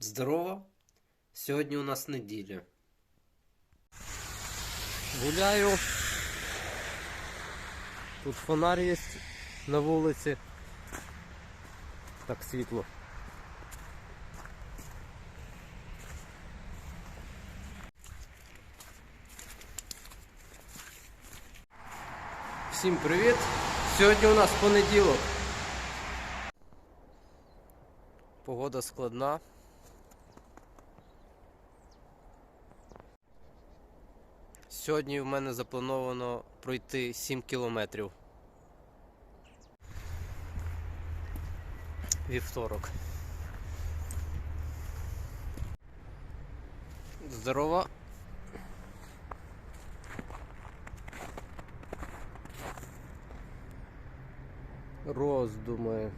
Здорово! Сьогодні у нас неділя. Гуляю. Тут фонарь є на вулиці. Так світло. Всім привіт! Сьогодні у нас понеділок. Погода складна. Сьогодні в мене заплановано пройти 7 кілометрів. Вівторок. Здорово. Роздуми.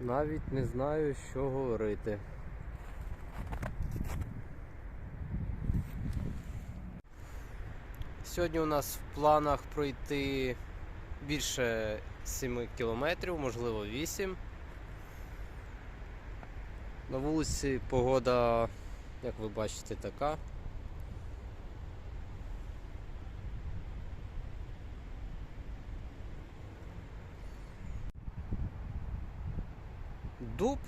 Навіть не знаю, що говорити. Сьогодні у нас в планах пройти більше 7 кілометрів, можливо 8. На вулиці погода, як ви бачите, така. Дуб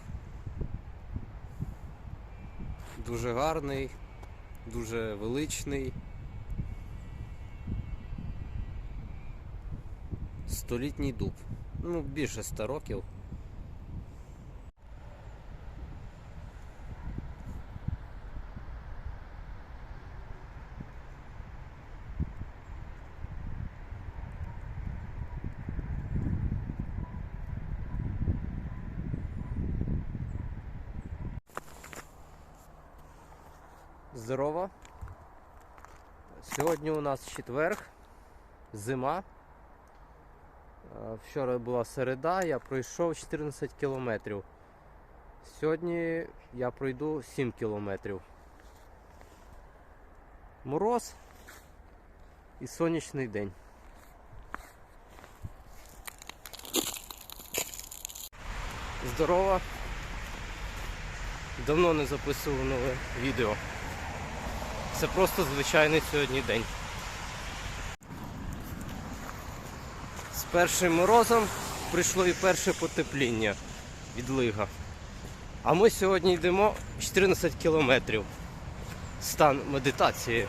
дуже гарний, дуже величний. Столітній дуб. Ну, більше 100 років. Здорово. Сьогодні у нас четверг, зима. Вчора була середа, я пройшов 14 кілометрів. Сьогодні я пройду 7 кілометрів. Мороз і сонячний день. Здорово. Давно не записував нове відео. Це просто звичайний сьогодні день. Першим морозом прийшло і перше потепління від лига. А ми сьогодні йдемо 14 кілометрів. Стан медитації.